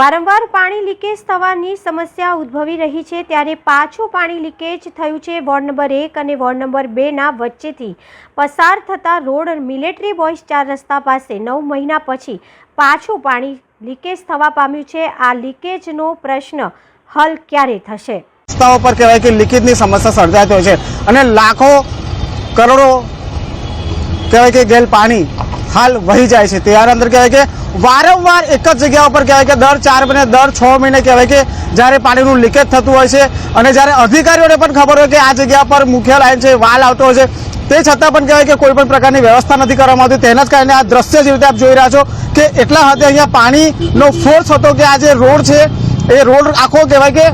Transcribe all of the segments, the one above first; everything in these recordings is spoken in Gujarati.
વારંવાર પાણી લીકેજ થવાની સમસ્યા ઉદ્ભવી રહી છે ત્યારે પાછું પાણી લીકેજ થયું છે વોર્ડ નંબર એક અને વોર્ડ નંબર બેના વચ્ચેથી. પસાર થતા રોડ મિલિટરી બોયઝ ચાર રસ્તા પાસે નવ મહિના પછી પાછું પાણી લીકેજ થવા પામ્યું છે. આ લીકેજનો પ્રશ્ન હલ ક્યારે થશે? રસ્તાઓ પર કહેવાય કે લીકેજની સમસ્યા સર્જાતી હોય છે અને લાખો કરોડો કહેવાય કે ગેલ પાણી હાલ વહી જાય છે. તેના અંદર કહેવાય કે વારંવાર એક જ જગ્યા ઉપર કહેવાય કે દર ચાર મહિને, દર છ મહિને કહેવાય કે જ્યારે પાણીનું લીકેજ થતું હોય છે અને જ્યારે અધિકારીઓને પણ ખબર હોય કે આ જગ્યા પર મુખ્ય લાઈન છે, વાલ આવતો હોય છે. તે છતાં પણ કહેવાય કે કોઈ પણ પ્રકારની વ્યવસ્થા નથી કરવામાં આવતી. તેના જ કારણે આ દ્રશ્ય જેવી રીતે આપ જોઈ રહ્યા છો કે એટલા હદે અહીંયા પાણીનો ફોર્સ હતો કે આ જે રોડ છે, એ રોડ આખો કહેવાય કે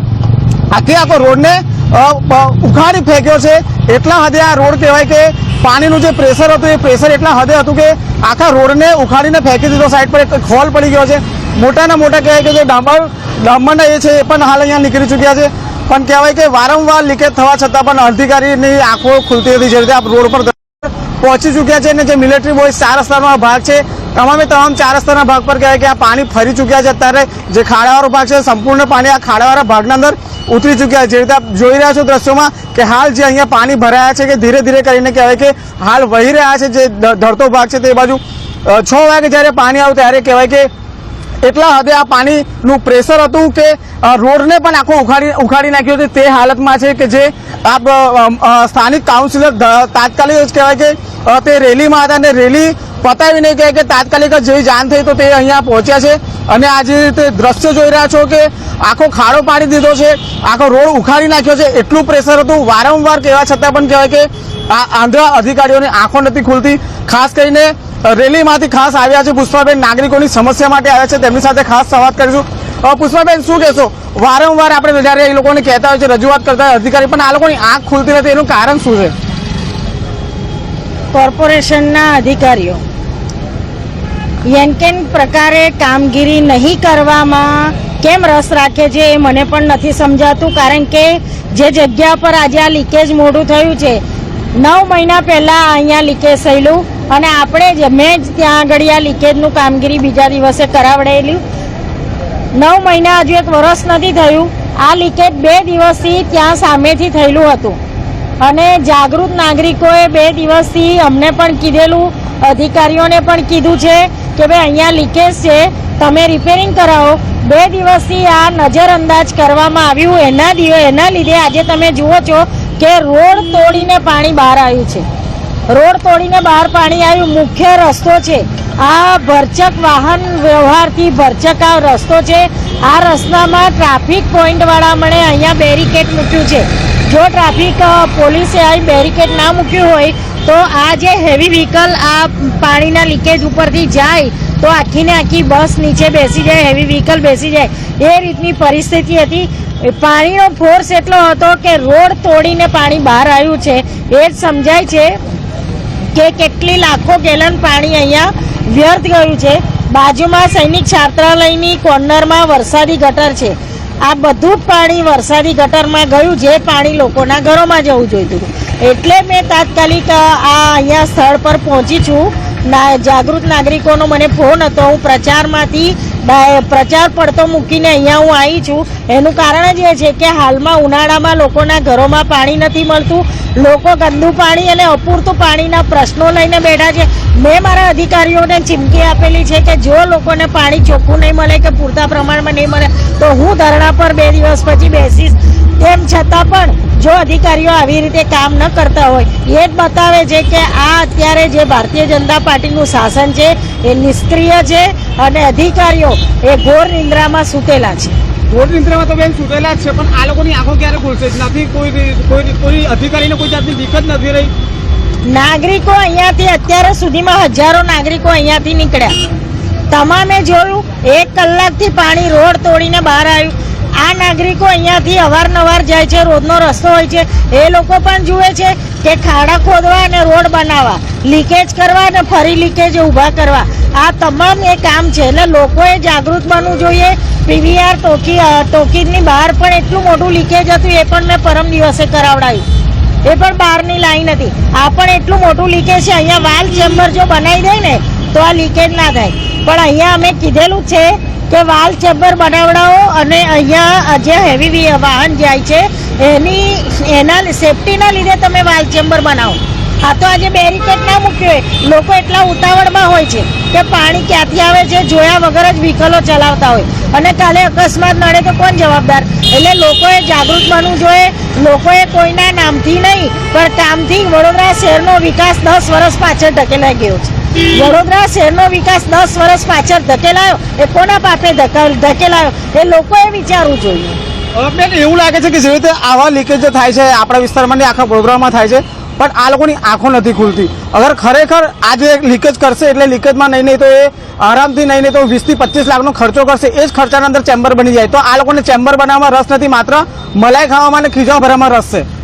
આખે આખો રોડને ઉખાડી ફેંક્યો છે. એટલા હદે આ રોડ કહેવાય કે પાણીનું જે પ્રેશર હતું, એ પ્રેશર એટલા હદે હતું કે આખા રોડને ઉખાડીને ફેંકી દીધો. સાઈડ પર એક હોલ પડી ગયો છે. મોટાના મોટા કહેવાય કે જે ડામર, ડામરના એ છે, એ પણ હાલ અહીંયા નીકળી ચૂક્યા છે. પણ કહેવાય કે વારંવાર લીકેજ થવા છતાં પણ અધિકારીની આંખો ખુલતી હતી. જે રીતે આ રોડ પર પહોંચી ચૂક્યા છે અને જે મિલિટરી બોય ચાર રસ્તાનો ભાગ છે, તમામે તમામ ચાર રસ્તાના ભાગ પર કહેવાય કે આ પાણી ફરી ચૂક્યા છે. અત્યારે જે ખાડાવાળો ભાગ છે, સંપૂર્ણ પાણી આ ખાડાવાળા ભાગના અંદર ઉતરી ચૂક્યા છે. જે રીતે જોઈ રહ્યા છો દ્રશ્યોમાં કે હાલ જે અહીંયા પાણી ભરાયા છે કે ધીરે ધીરે કરીને કહેવાય કે હાલ વહી રહ્યા છે જે ધરતો ભાગ છે તે બાજુ. છ વાગે જ્યારે પાણી આવ્યું ત્યારે કહેવાય કે એટલા હદે આ પાણીનું પ્રેશર હતું કે રોડને પણ આખો ઉખાડી ઉખાડી નાખ્યો છે. તે હાલતમાં છે કે જે અ, સ્થાનિક કાઉન્સિલર તાત્કાલિક જ કહેવાય કે તે રેલીમાં હતા અને રેલી પતાવીને કહે કે તાત્કાલિક જ જેવી જાણ થઈ તો તે અહીંયા પહોંચ્યા છે. અને આ જે રીતે દ્રશ્ય જોઈ રહ્યા છો કે આખો ખાડો પાડી દીધો છે આખો રોડ ઉખાડી નાખ્યો છે એટલું પ્રેશર હતું. વારંવાર કહેવા છતાં પણ કહેવાય કે આ આંધ્રા અધિકારીઓની આંખો નથી ખુલતી. ખાસ કરીને રેલીમાંથી ખાસ આવ્યા છે પુષ્પાબેન. નાગરિકોની સમસ્યા માટે આવ્યા છે. તેમની સાથે ખાસ સંવાદ કરીશું. પુષ્પાબેન, શું કહેશો? વારંવાર આપણે જ્યારે એ લોકોને કહેતા હોય છે, રજૂઆત કરતા અધિકારી, પણ આ લોકોની આંખ ખુલતી નથી. એનું કારણ શું છે? કોર્પોરેશનના અધિકારીઓ યનકેન પ્રકારે કામગીરી નહીં કરવામાં કેમ રસ રાખે છે એ મને પણ નથી સમજાતું, કારણ કે જે જગ્યા પર આજે આ લીકેજ મોડું થયું છે, નવ મહિના પહેલાં અહીંયા લીકેજ થયેલું અને આપણે જ, મેં જ ત્યાં આગળ આ લીકેજનું કામગીરી બીજા દિવસે કરાવડેલી. નવ મહિના હજુ એક વરસ નથી થયું. આ લીકેજ બે દિવસથી ત્યાં સામેથી થયેલું હતું. અને જાગૃત નાગરિકોએ બે દિવસથી અમને પણ કીધેલું, અધિકારીઓને પણ કીધું છે કે ભાઈ અહીંયા લીકેજ છે, તમે રિપેરિંગ કરાવો. બે દિવસથી આ નજરઅંદાજ કરવામાં આવ્યું. એના દિવસ એના લીધે આજે તમે જુઓ છો કે રોડ તોડીને પાણી બહાર આવ્યું છે. રોડ તોડીને બહાર પાણી આવ્યું. મુખ્ય રસ્તો છે. આ ભરચક વાહન વ્યવહારથી ભરચક આ રસ્તો છે. આ રસ્તામાં ટ્રાફિક પોઈન્ટ વાળા મને અહીંયા બેરિકેડ મૂક્યું છે. જો ટ્રાફિક પોલીસે આવી બેરિકેડ ના મૂક્યું હોય, તો આ જે હેવી વ્હીકલ આ પાણીના લીકેજ ઉપરથી જાય, તો આખીને આખી બસ નીચે બેસી જાય, હેવી વ્હીકલ બેસી જાય. એ રીતની પરિસ્થિતિ હતી. પાણીનો ફોર્સ એટલો હતો કે રોડ તોડીને પાણી બહાર આવ્યું છે. એ જ સમજાય છે. કે કેટલી લાખો ગેલન પાણી અહીંયા વ્યર્થ ગયું છે. બાજુમાં સૈનિક છાત્રાલયની કોર્નરમાં વરસાદી ગટર છે. આ બધું જ પાણી વરસાદી ગટરમાં ગયું જે પાણી લોકોના ઘરોમાં જવું જોઈતું એટલે મેં તાત્કાલિક આ અહીંયા સ્થળ પર પહોંચી છું. ના, જાગૃત નાગરિકોનો મને ફોન હતો. હું પ્રચારમાંથી પ્રચાર પડતો મૂકીને અહીંયા હું આવી છું. એનું કારણ જ એ છે કે હાલમાં ઉનાળામાં લોકોના ઘરોમાં પાણી નથી મળતું. લોકો ગંદુ પાણી અને અપૂરતું પાણીના પ્રશ્નો લઈને બેઠા છે. મેં મારા અધિકારીઓને ચીમકી આપેલી છે કે જો લોકોને પાણી ચોખ્ખું નહીં મળે કે પૂરતા પ્રમાણમાં નહીં મળે, તો હું ધરણા પર બે દિવસ પછી બેસીશ. તેમ છતાં પણ જો અધિકારીઓ આવી રીતે કામ ન કરતા હોય, એ જ બતાવે છે કે આ અત્યારે જે ભારતીય જનતા પાર્ટીનું શાસન છે, એ નિષ્ક્રિય છે અને અધિકારીઓ એ ઘોર નિંદ્રામાં સૂતેલા છે. ઘોર નિંદ્રામાં તો બેન સુતેલા જ છે પણ આ લોકોની આંખો ક્યારે ખુલશે? નથી કોઈ કોઈ કોઈ અધિકારીને કોઈ જાતની દિક્કત નથી રહી? નાગરિકો અહીંયાથી અત્યારે સુધીમાં હજારો નાગરિકો અહીંયાથી નીકળ્યા. તમામે જોયું એક કલાકથી પાણી રોડ તોડીને બહાર આવ્યું. આ નાગરિકો અહીંયાથી અવારનવાર જાય છે, રોજનો રસ્તો હોય છે. એ લોકો પણ જુએ છે કે ખાડા ખોદવા અને રોડ બનાવવા લીકેજ કરવા અને ફરી લીકેજ ઊભા કરવા. આ તમામ એ કામ છે એટલે લોકોએ જાગૃત બનવું જોઈએ. પીવીઆર ટોકી ટોકીની બહાર પણ એટલું મોટું લીકેજ હતું, એ પણ મેં પરમ દિવસે કરાવડાવ્યું એ પણ બહારની લાઈન હતી. આ પણ એટલું મોટું લીકેજ છે, અહીંયા વાલ ચેમ્બર જો બનાવી દે ને, તો આ લીકેજ ના થાય. પણ અહીંયા અમે કીધેલું છે કે વાલ ચેમ્બર બનાવડાવો અને અહીંયા જે હેવી વાહન જાય છે, એની એના સેફટીના લીધે તમે વાલ ચેમ્બર બનાવો. આ તો આજે બેરિકેડ ના મૂક્યો હોય. લોકો એટલા ઉતાવળમાં હોય છે કે પાણી ક્યાંથી આવે છે, જોયા વગર જ વ્હીકલો ચલાવતા હોય. અને કાલે અકસ્માત નડે તો કોણ જવાબદાર? એટલે લોકોએ જાગૃત બનવું જોઈએ. લોકોએ કોઈના નામથી નહીં, પણ કામથી વડોદરા શહેરનો વિકાસ દસ વર્ષ પાછળ ધકેલાઈ ગયો છે. વડોદરા શહેરનો વિકાસ દસ વર્ષ પાછળ ધકેલાયો. એ કોના પાસે ધકેલ- ધકેલાયો? એ લોકોએ વિચારવું જોઈએ. બેન, એવું લાગે છે કે જે રીતે આવા લીકેજ થાય છે, આપણા વિસ્તારમાં આખા વડોદરામાં થાય છે, પણ આ લોકોની આંખો નથી ખુલતી. અગર ખરેખર આજે લીકેજ કરશે, એટલે લીકેજમાં નહીં નહીં તો એ આરામથી નહીં નહીં તો વીસથી પચીસ લાખનો ખર્ચો કરશે, એ જ ખર્ચાના અંદર ચેમ્બર બની જાય. તો આ લોકોને ચેમ્બર બનાવવામાં રસ નથી, માત્ર મલાઈ ખાવામાં અને ખીજા ભરવામાં રસ છે.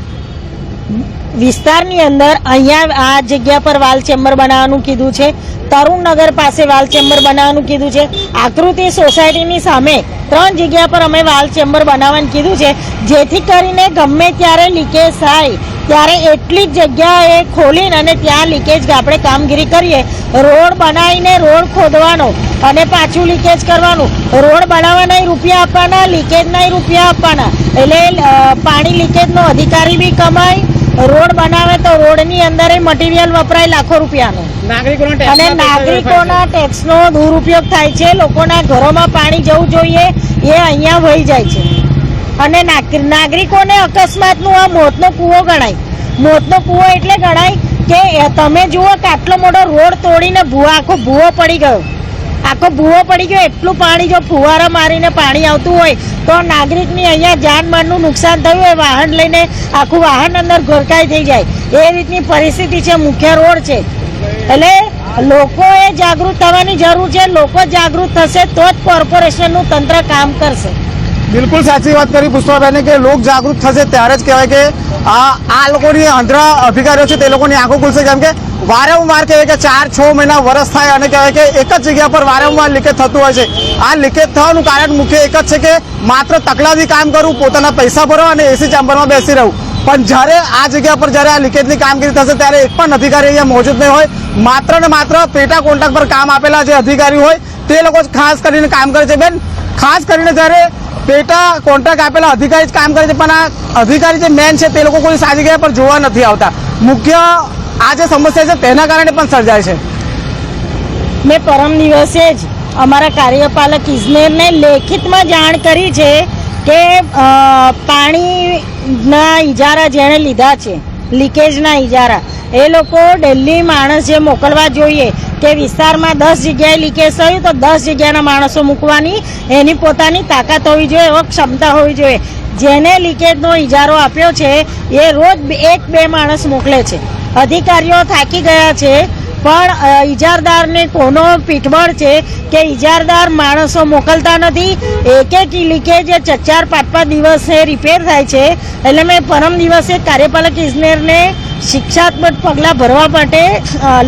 વિસ્તારની અંદર અહીંયા આ જગ્યા પર વાલ ચેમ્બર બનાવવાનું કીધું છે. તરુણનગર પાસે વાલ ચેમ્બર બનાવવાનું કીધું છે. આકૃતિ સોસાયટીની સામે ત્રણ જગ્યા પર અમે વાલ ચેમ્બર બનાવવાનું કીધું છે. જેથી કરીને ગમે ત્યારે લીકેજ થાય, ત્યારે એટલી જ જગ્યાએ ખોલીને અને ત્યાં લીકેજ આપણે કામગીરી કરીએ. રોડ બનાવીને રોડ ખોદવાનો અને પાછું લીકેજ કરવાનું. રોડ બનાવવાના રૂપિયા આપવાના લીકેજના રૂપિયા આપવાના. એટલે પાણી લીકેજનો અધિકારી બી કમાય રોડ બનાવે તો રોડની અંદર મટીરિયલ વપરાય લાખો રૂપિયાનો. અને નાગરિકોના ટેક્સનો દુરુપયોગ થાય છે લોકોના ઘરોમાં પાણી જવું જોઈએ એ અહીંયા વહી જાય છે. અને નાગરિકોને નાગરિકોને અકસ્માતનું આ મોતનો કૂવો ગણાય. મોતનો કૂવો એટલે ગણાય કે તમે જુઓ કે આટલો મોટો રોડ તોડીને ભૂ આખો ભૂવો પડી ગયો. આખો ભૂવો પડી ગયો, એટલું પાણી જો ફુવારા મારીને પાણી આવતું હોય, તો નાગરિકની અહીંયા જાનમાલનું નુકસાન થયું હોય, વાહન લઈને આખું વાહન અંદર ઘોરકાઈ થઈ જાય. એ રીતની પરિસ્થિતિ છે, મુખ્ય રોડ છે. એટલે લોકોએ જાગૃત થવાની જરૂર છે, લોકો જાગૃત થશે તો જ કોર્પોરેશનનું તંત્ર કામ કરશે. બિલકુલ સાચી વાત કરી પુષ્પાબેને કે લોક જાગૃત થશે ત્યારે જ કહેવાય કે આ લોકોની આંધળા અધિકારીઓ છે તે લોકોની આંખો ખુલશે. કેમ કે વારંવાર કહેવાય કે ચાર, છ મહિના વરસ થાય અને કહેવાય કે એક જ જગ્યા પર વારંવાર લીકેજ થતું હોય છે. આ લીકેજ થવાનું કારણ મુખ્ય એક જ છે કે માત્ર તકલાથી કામ કરવું પોતાના પૈસા ભરવા અને એસી ચેમ્બરમાં બેસી રહેવું પણ જ્યારે આ જગ્યા પર જ્યારે આ લીકેજની કામગીરી થશે ત્યારે એક પણ અધિકારી અહીંયા મોજૂદ નહીં હોય. માત્ર ને માત્ર પેટા કોન્ટ્રાક્ટ પર કામ આપેલા જે અધિકારી હોય તે લોકો ખાસ કરીને કામ કરે છે. બેન, ખાસ કરીને જ્યારે પેટા કોન્ટ્રાક્ટ આપેલા અધિકારી કામ કરે છે, પણ આ અધિકારી જે મેન છે તે લોકો કોઈ સારી જગ્યા પર જોવા નથી આવતા. મુખ્ય આ જે સમસ્યા છે તેના કારણે પણ સર્જાય છે. મેં પરમ દિવસે જ અમારા કાર્યપાલક ઇજનેરને લેખિતમાં જાણ કરી છે કે પાણીના ઇજારા જેણે લીધા છે. લીકેજના ઇજારા એ લોકો દિલ્હી માણસ જે મોકલવા જોઈએ કે વિસ્તારમાં દસ જગ્યાએ લીકેજ થયું તો દસ જગ્યાના માણસો મૂકવાની, એની પોતાની તાકાત હોવી જોઈએ, એવો ક્ષમતા હોવી જોઈએ. જેને લીકેજનો ઇજારો આપ્યો છે, એ રોજ એક બે માણસ મોકલે છે. અધિકારીઓ થાકી ગયા છે પણ ઇજારદારને કોનો પીઠબળ છે કે ઇજારદાર માણસો મોકલતા નથી? એક એક લીકેજ ચચાર ચાર ચાર પાંચ પાંચ દિવસે રિપેર થાય છે, એટલે મેં પરમ દિવસે કાર્યપાલક ઇજનેરને શિક્ષાત્મક પગલાં ભરવા માટે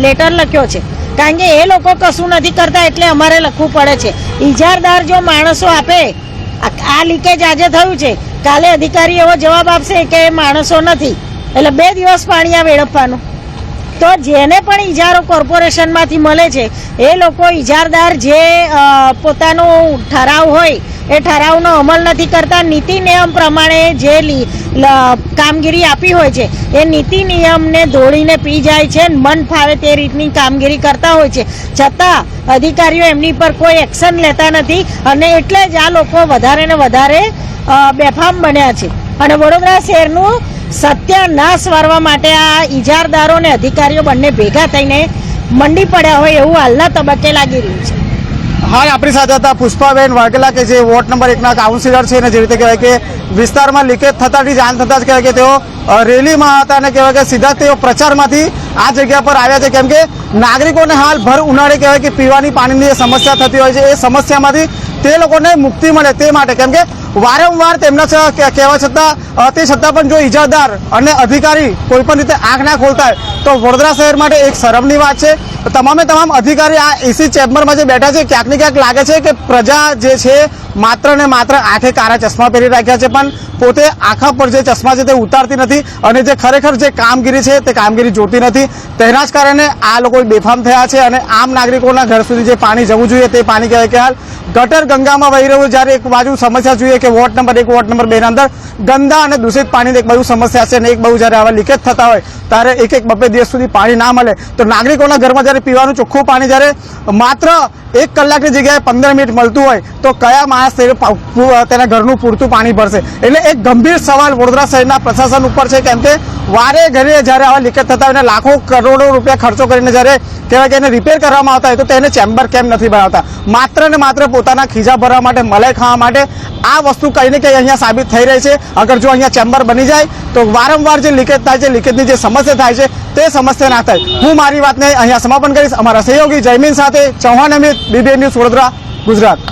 લેટર લખ્યો છે. કારણ કે એ લોકો કશું નથી કરતા એટલે અમારે લખવું પડે છે. ઇજારદાર જો માણસો આપે, આ લીકેજ આજે થયું છે. કાલે અધિકારી એવો જવાબ આપશે કે માણસો નથી. એટલે બે દિવસ પાણી આ વેડફવાનું. તો જેને પણ ઇજારો કોર્પોરેશનમાંથી મળે છે, એ લોકો ઇજારદાર જે પોતાનો ઠરાવ હોય, એ ઠરાવનો અમલ નથી કરતા. નીતિ નિયમ પ્રમાણે જે કામગીરી આપી હોય છે, એ નીતિ નિયમને દોડીને પી જાય છે, મન ફાવે તે રીતની કામગીરી કરતા હોય છે. છતાં, અધિકારીઓ એમની પર કોઈ એક્શન લેતા નથી અને એટલે જ આ લોકો વધારે ને વધારે બેફામ બન્યા છે. અને વડોદરા શહેરનું સત્યાનાશ વારવા માટે આ ઇજારદારો અને અધિકારીઓ બંને ભેગા થઈને મંડી પડ્યા હોય એવું હાલના તબક્કે લાગી રહ્યું છે. હાલ આપણી સાથે હતા પુષ્પાબેન વાઘેલા કે જે વોર્ડ નંબર એકના કાઉન્સિલર છે અને જે રીતે કહેવાય કે વિસ્તારમાં લીકેજ થતાની જાણ થતાં જ કહેવાય કે તેઓ રેલીમાં હતા અને કહેવાય કે સીધા તેઓ પ્રચારમાંથી આ જગ્યા પર આવ્યા છે. કેમ કે નાગરિકોને હાલ ભર ઉનાળે કહેવાય કે પીવાની પાણીની સમસ્યા થતી હોય છે, એ સમસ્યામાંથી તે લોકોને મુક્તિ મળે તે માટે. કેમ કે વારંવાર તેમના કહેવા છતાં તે છતાં પણ જો ઇજાદાર અને અધિકારી કોઈ પણ રીતે આંખ ના ખોલતા હોય, તો વડોદરા શહેર માટે એક શરમની વાત છે. તમામે તમામ અધિકારી આ એસી ચેમ્બરમાં જે બેઠા છે, ક્યાંક ને ક્યાંક લાગે છે કે પ્રજા જે છે, માત્ર ને માત્ર આંખે કારા ચશ્મા પહેરી રાખ્યા છે, પણ પોતે આંખા પર જે ચશ્મા છે તે ઉતારતી નથી અને જે ખરેખર જે કામગીરી છે તે કામગીરી જોતી નથી. તેના જ કારણે આ લોકો બેફામ થયા છે અને આમ નાગરિકોના ઘર સુધી જે પાણી જવું જોઈએ તે પાણી કહેવાય કે હાલ ગટર ગંગામાં વહી રહ્યું જ્યારે એક બાજુ સમસ્યા જોઈએ કે વોર્ડ નંબર એક, વોર્ડ નંબર બેના અંદર ગંદા અને દૂષિત પાણીની એક બાજુ સમસ્યા છે અને એક બાજુ જ્યારે આવા લીકેજ થતા હોય, ત્યારે એક એક બપે દિવસ સુધી પાણી ના મળે. તો નાગરિકોના ઘરમાં જ્યારે પીવાનું ચોખ્ખું પાણી જ્યારે માત્ર એક કલાકની જગ્યાએ પંદર મિનિટ મળતું હોય, તો કયા માણસ તેના ઘરનું પૂરતું પાણી ભરશે? એટલે એક ગંભીર સવાલ વડોદરા શહેરના પ્રશાસન ઉપર છે કેમ કે વારે ઘરે જ્યારે આવા લીકેજ થતા હોય લાખો કરોડો રૂપિયા ખર્ચો કરીને જ્યારે કહેવાય કે એને રિપેર કરવામાં આવતા હોય, તો તેને ચેમ્બર કેમ નથી બનાવતા? માત્ર ને માત્ર પોતાના ખીજા ભરવા માટે, મલાઈ ખાવા માટે આ વસ્તુ કંઈ ને કંઈ અહીંયા સાબિત થઈ રહી છે. અગર જો અહીંયા ચેમ્બર બની જાય, તો વારંવાર જે લીકેજ થાય છે, લીકેજની જે સમસ્યા થાય છે, તે સમસ્યા ના થાય. હું મારી વાતને અહીંયા સમાપન કરીશ. અમારા સહયોગી જયમીન સાથે ચૌહાણ અમિત બીબીએન ન્યૂઝ વડોદરા ગુજરાત.